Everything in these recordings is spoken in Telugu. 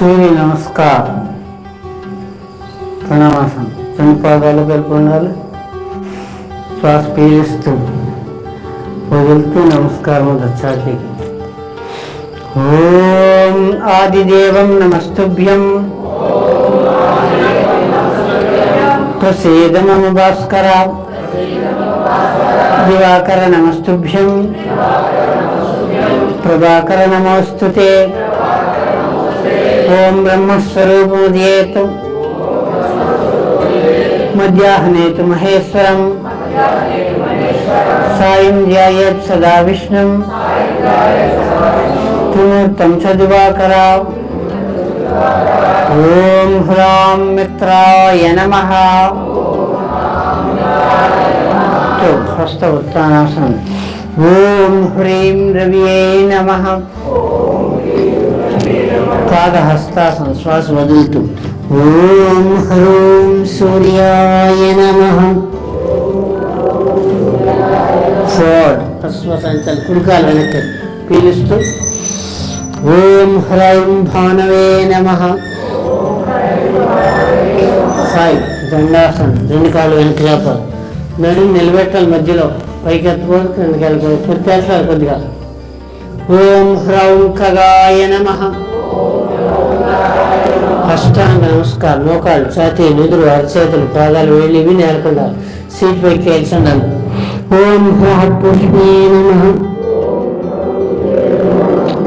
సూర్య నమస్కారం. ప్రణామాసం. రెండు పాదాలు కలిపి ఉండాలి. శ్వాస పీలిస్తూ వదులుతూ నమస్కారం దచ్చాటికి ఓం ఆదిదేవం నమస్తుభ్యం. ప్రసీద మమ భాస్కర. దివాకర నమస్తుభ్యం. ప్రభాకర నమోస్తుతే. ఓం బ్రహ్మస్వరూపముదేతు మధ్యాహ్నేతు మహేశ్వరం సాయం ధ్యాయేత్ సదా విష్ణుం త్రిమూర్తం చ దివాకర ఓం హ్రాం మిత్రాయ నమ హస్త ఉత్తానాసనం ఓం హ్రీం రవియే నమ పాదహస్తాసనం శ్వాస వదులుతూ ఓం హ్రూం సూర్యాయ నమ. ఫోర్డ్ అశ్వసంచల్ కుడికాలు వెనక్కి పీలుస్తూ. ఓం హ్రైం భానవే నమ. సాయి దండాసనం రెండు కాళ్ళు వెనక్కి లేపాలి నడుము నిలబెట్టాలి మధ్యలో. పైకి ఎత్తుకోవాలి కిందకి వెళ్ళిపోవాలి కొద్ది వెళ్ళాలి కొద్దిగా. ఓం హ్రౌం ఖగాయ నమ. అష్టాంగ నమస్కారం. మోకాళ్ళు ఛాతీ నుదురు అరచేతులు పాదాలు వేళ్ళు ఇవి నేలకుండా సీట్ పైకి తేల్చున్నాను ఓం హ్రః పుష్పే నమ.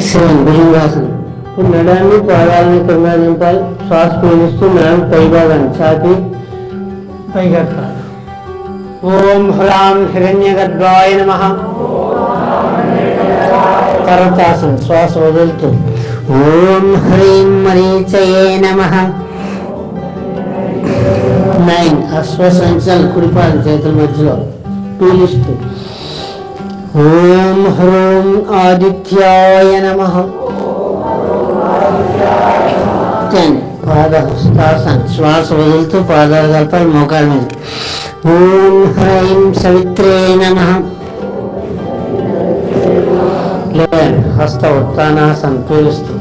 శివం భుజంగాసనం ఇప్పుడు నడాన్ని పాదాలని కింద నింపాలి శ్వాస పీలుస్తూ నడం పై భాగాన్ని ఛాతీ పైకెత్తాలి ఓం హ్రాం హిరణ్యగర్భాయ నమ. కరతాసనం శ్వాస వదులుతూ ఓం హ్రీం మరీచయే నమ. నైన్ అశ్వసంచల్ కుడిపాద చేతుల మధ్యలో పీలిస్తూ ఓం హ్రోం ఆదిత్యాయ నమ. టెన్ పాదహస్తాసన్ శ్వాస వదులుతూ పాదాలు కలపాలి మోకాల మీద. ఓం హ్రైం సవిత్రే నమ. హస్త ఉత్తానాసన్ పీలుస్తూ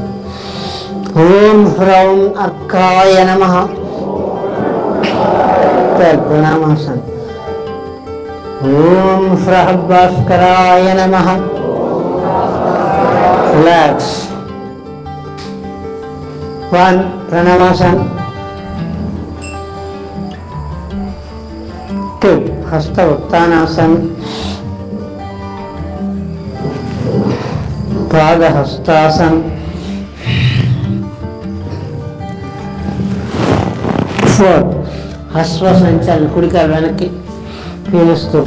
ఓం హ్రౌం అర్కాయ నమ ప్రణామాసన్ ఓం హ్రహ భాస్కరాయ నమ రిలాక్స్ వన్ ప్రణమాసన్ టూ హస్త ఉత్తానాసన్ పాదహస్తాసన్ ఫోర్ అశ్వ సంచలన కుడికాలు వెనక్కి పీలుస్తూ.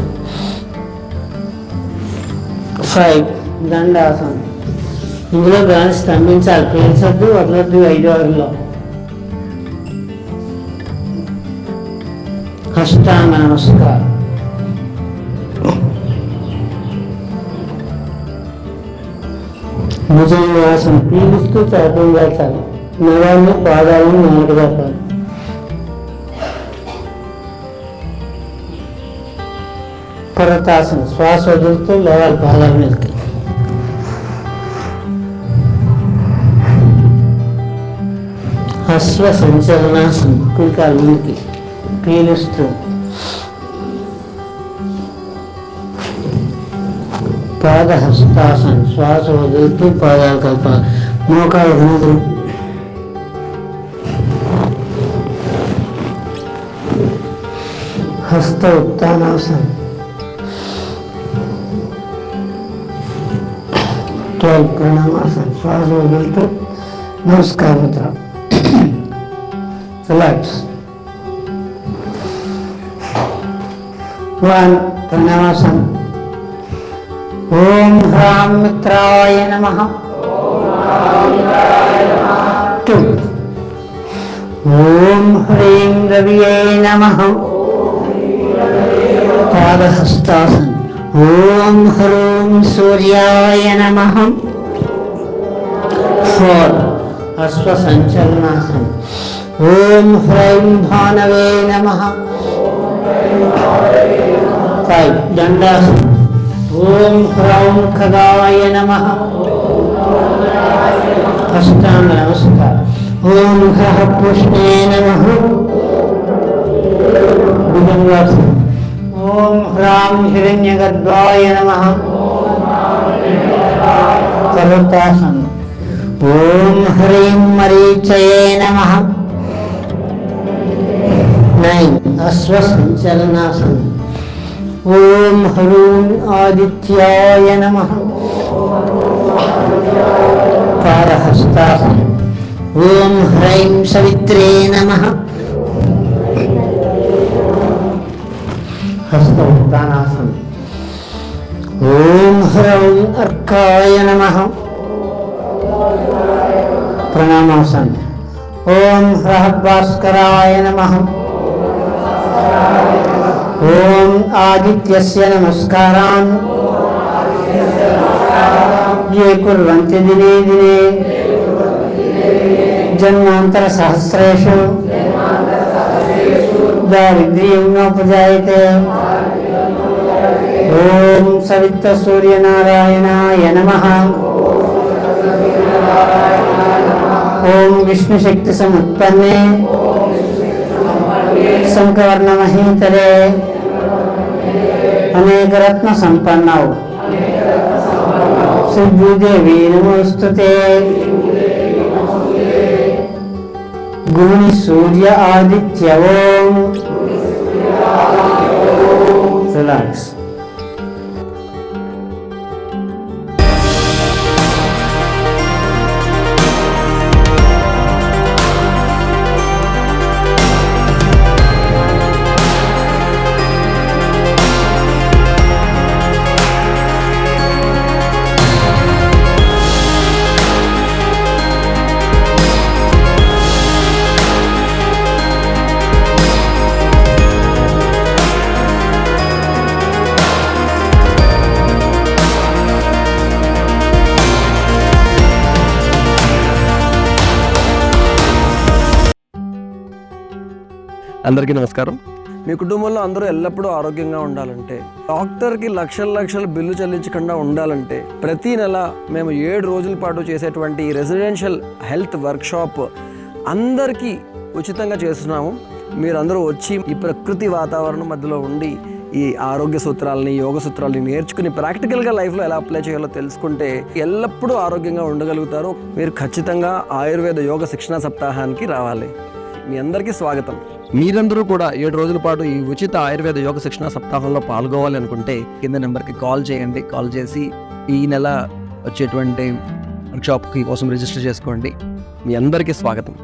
ఫైవ్ దండాసనం. ఇందులో గాలి స్తంభించాలి పీల్చొద్దు వదలొద్దు ఐదు ఆరులో అష్టాంగ నమస్కారం. భుజంగాసనం పీలుస్తూ చేపలు వేచాలి. నరాన్ని పాదాలను నాలుగు వేపాలి పరతాసనం శ్వాస వదులుతూ లేవాలి పాదాల మీదకి అశ్వ సంచలనాసనం కుడికాలు ముందుకి పీలుస్తూ పాదహస్తాసనం శ్వాస వదులుతూ పాదాలు కలపాలి మోకాలు ముందు హస్త ఉత్తానాసనం ట్వెల్వ్ ప్రణామాసనం శ్వాస వదులుతూ నమస్కార ముద్ర రిలాక్స్ వన్ ప్రణామాసనం ఓం హ్రాం మిత్రాయ నమ టూ ఓం హ్రీం రవియే నమ పాదహస్తాసన్ ఓం హ్రూం సూర్యాయ నమ. ఫోర్. అశ్వ సంచలనాసన్ ఓం హ్రైం భానవే నమ. ఫైవ్. దండాసన్ ఓం హ్రౌం ఖగాయ నమ. అష్టాంగ నమస్కారం. ఓం హ్రః పుష్ణే నమః. భుజంగాసనం ఓం హ్రాం హిరణ్యగర్భాయ నమః. కరుతాసనం ఓం హ్రీం మరీచయే నమః. నైన్. అశ్వసంచలనాసనం. ఓం హ్రూం ఆదిత్యాయ నమః. పారహస్తాసనం ఓం హ్రైం సవిత్రే నమః హస్తముక్తానాసనం ఓం హ్రౌం అర్కాయ నమః ప్రణామాసనం ఓం హ్రః భాస్కరాయ నమః ఓం ఆదిత్యస్య నమస్కారాన్ ये कुर्वन्ति दिने दिने जन्मान्तर सहस्रेषु दारिद्र्यं नोपजायते ॐ सवित्तसूर्यनारायणाय नमः ॐ विष्णुशक्तिसमुत्पन्ने शङ्खवर्णमहीतले अनेकरत्नसम्पन्नौ श्रीभूदेवी नमोस्तुते ગુણ સૂર્ય આદિત્ય ઓમ સોલાંશ అందరికీ నమస్కారం. మీ కుటుంబంలో అందరూ ఎల్లప్పుడూ ఆరోగ్యంగా ఉండాలంటే డాక్టర్కి లక్షల లక్షల బిల్లు చెల్లించకుండా ఉండాలంటే ప్రతి నెల మేము ఏడు రోజుల పాటు చేసేటువంటి రెసిడెన్షియల్ హెల్త్ వర్క్షాప్ అందరికీ ఉచితంగా చేస్తున్నాము. మీరందరూ వచ్చి ఈ ప్రకృతి వాతావరణం మధ్యలో ఉండి ఈ ఆరోగ్య సూత్రాలని యోగ సూత్రాలని నేర్చుకుని ప్రాక్టికల్గా లైఫ్లో ఎలా అప్లై చేయాలో తెలుసుకుంటే ఎల్లప్పుడూ ఆరోగ్యంగా ఉండగలుగుతారు. మీరు ఖచ్చితంగా ఆయుర్వేద యోగ శిక్షణ సప్తాహానికి రావాలి. మీ అందరికీ స్వాగతం. మీరందరూ కూడా ఏడు రోజుల పాటు ఈ ఉచిత ఆయుర్వేద యోగ శిక్షణ సప్తాహంలో పాల్గొవాలి అనుకుంటే కింద నెంబర్కి కాల్ చేయండి. కాల్ చేసి ఈ నెల వచ్చేటువంటి వర్క్షాప్కి కోసం రిజిస్టర్ చేసుకోండి. మీ అందరికీ స్వాగతం.